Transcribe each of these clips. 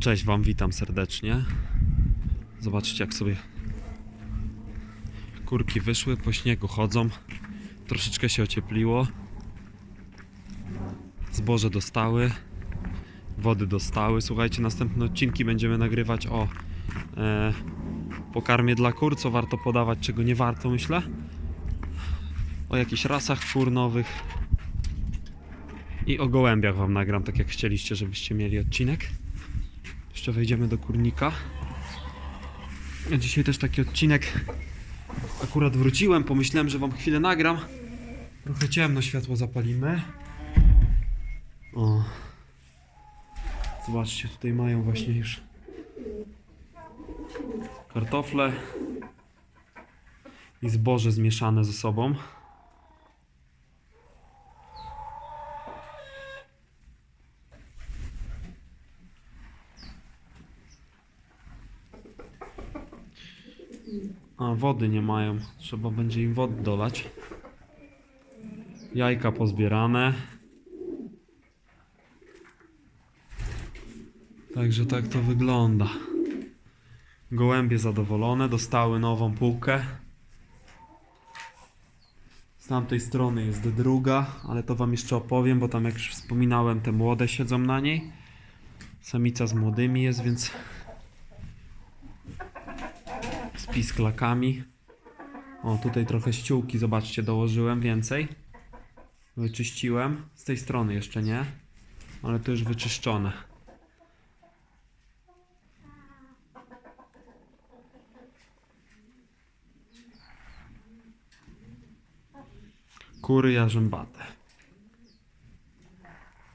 Cześć Wam, witam serdecznie. Zobaczcie, jak sobie kurki wyszły, po śniegu chodzą. Troszeczkę się ociepliło. Zboże dostały, wody dostały. Słuchajcie, następne odcinki będziemy nagrywać o e, pokarmie dla kur, co warto podawać, czego nie warto, myślę. O jakichś rasach kur nowych. I o gołębiach Wam nagram, tak jak chcieliście, żebyście mieli odcinek. Jeszcze wejdziemy do kurnika. Dzisiaj też taki odcinek. Akurat wróciłem, pomyślałem, że wam chwilę nagram. Trochę ciemno, światło zapalimy. O. Zobaczcie, tutaj mają właśnie już kartofle i zboże zmieszane ze sobą. A wody nie mają. Trzeba będzie im wody dolać. Jajka pozbierane. Także tak to wygląda. Gołębie zadowolone, dostały nową półkę. Z tamtej strony jest druga, ale to wam jeszcze opowiem, bo tam jak już wspominałem, te młode siedzą na niej. Samica z młodymi jest, więc pisklakami. O, tutaj trochę ściółki, zobaczcie, dołożyłem więcej. Wyczyściłem. Z tej strony jeszcze nie, ale to już wyczyszczone. Kury jarzębate.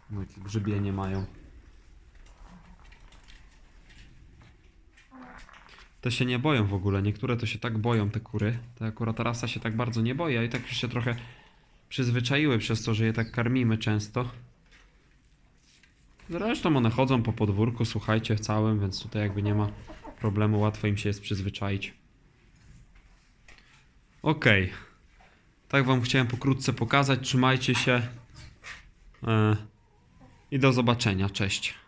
No jakie grzybienie mają. Te się nie boją w ogóle. Niektóre to się tak boją, te kury. Ta akurat rasa się tak bardzo nie boi, a i tak już się trochę przyzwyczaiły przez to, że je tak karmimy często. Zresztą one chodzą po podwórku, słuchajcie, całym, więc tutaj jakby nie ma problemu, łatwo im się jest przyzwyczaić. Okej. Tak wam chciałem pokrótce pokazać. Trzymajcie się. E, I do zobaczenia. Cześć.